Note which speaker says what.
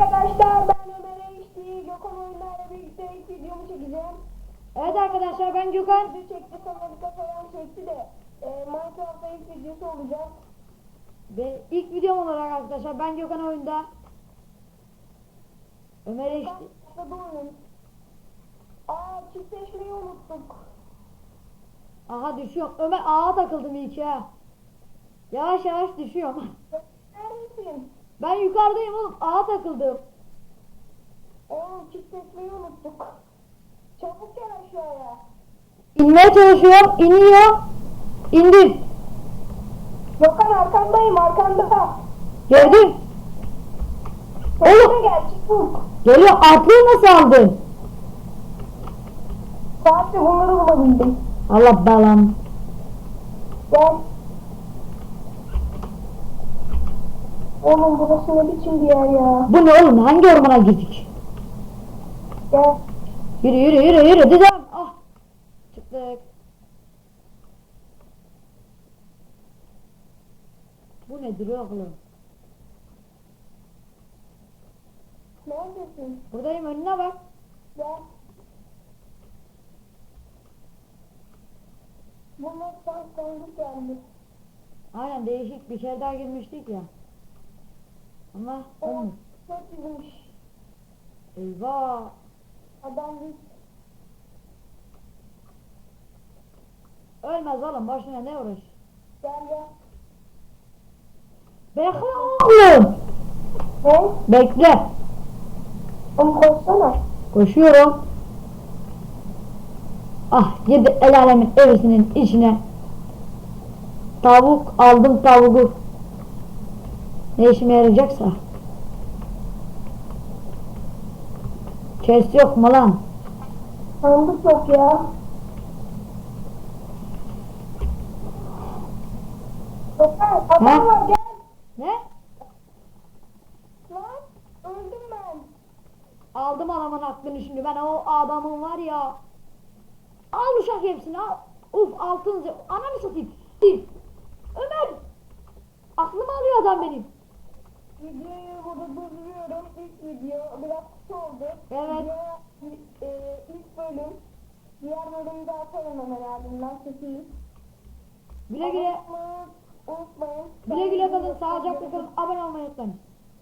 Speaker 1: Arkadaşlar ben Ömer Eşti, Gökhan Oyunlar'la birlikte ilk videomu çekeceğim.
Speaker 2: Evet arkadaşlar ben Gökhan.
Speaker 1: Video çekti sonra bir kafadan çekti de e, Minecraft'ta ilk videosu olacak.
Speaker 2: Ve ilk videom olarak arkadaşlar ben Gökhan oyunda. Ömer Eşti.
Speaker 1: Oyun. Aa çiftleşmeyi unuttuk.
Speaker 2: Aha düşüyorum. Ömer ağa takıldım ilk ya. Yavaş yavaş düşüyorum.
Speaker 1: Neredesin?
Speaker 2: Ben yukarıdayım oğlum. Ağa takıldım.
Speaker 1: Oğlum çiftleşmeyi unuttuk. Çabuk gel aşağıya.
Speaker 2: İnmeye çalışıyorum. İniyor. İndim.
Speaker 1: Gökhan arkandayım arkanda.
Speaker 2: Gördün.
Speaker 1: Oğlum gel çabuk.
Speaker 2: Geliyor. Atlıyı nasıl aldın?
Speaker 1: Sadece bunları bulabildim.
Speaker 2: Allah belanı.
Speaker 1: Gel. Oğlum burası ne biçim bir yer ya.
Speaker 2: Bu ne oğlum? Hangi ormana girdik?
Speaker 1: Gel.
Speaker 2: Yürü yürü yürü yürü. Dedem. Ah. Çıktık. Bu nedir oğlum?
Speaker 1: Neredesin?
Speaker 2: Buradayım önüne bak.
Speaker 1: Gel. Bu mutfak sandık geldi.
Speaker 2: Aynen değişik bir kere daha girmiştik ya. Ama
Speaker 1: Evet.
Speaker 2: olmuş.
Speaker 1: Çok iyiymiş.
Speaker 2: Eyvah.
Speaker 1: Adam
Speaker 2: Ölmez oğlum boşuna ne uğraş.
Speaker 1: gel gel.
Speaker 2: Bekle oğlum.
Speaker 1: Ne?
Speaker 2: Bekle.
Speaker 1: Onu koysana.
Speaker 2: Koşuyorum. Ah girdi el alemin evisinin içine. Tavuk aldım tavuğu. Ne işime yarayacaksa. Kes yok mu lan?
Speaker 1: Sandık yok ya. Gel.
Speaker 2: Ne?
Speaker 1: Lan öldüm ben.
Speaker 2: Aldım adamın aklını şimdi ben o adamın var ya. Al uşak hepsini al. Uf altın ananı satayım. Ömer. Aklımı alıyor adam benim.
Speaker 1: Videoyu burada durduruyorum. İlk video biraz kısa oldu.
Speaker 2: Evet.
Speaker 1: Video, e, ilk bölüm. Diğer bölümü de atarım hemen ardından çekeyim.
Speaker 2: Güle güle.
Speaker 1: Unutmayın.
Speaker 2: Güle güle kalın. Sağlıcakla kalın. Abone olmayı unutmayın.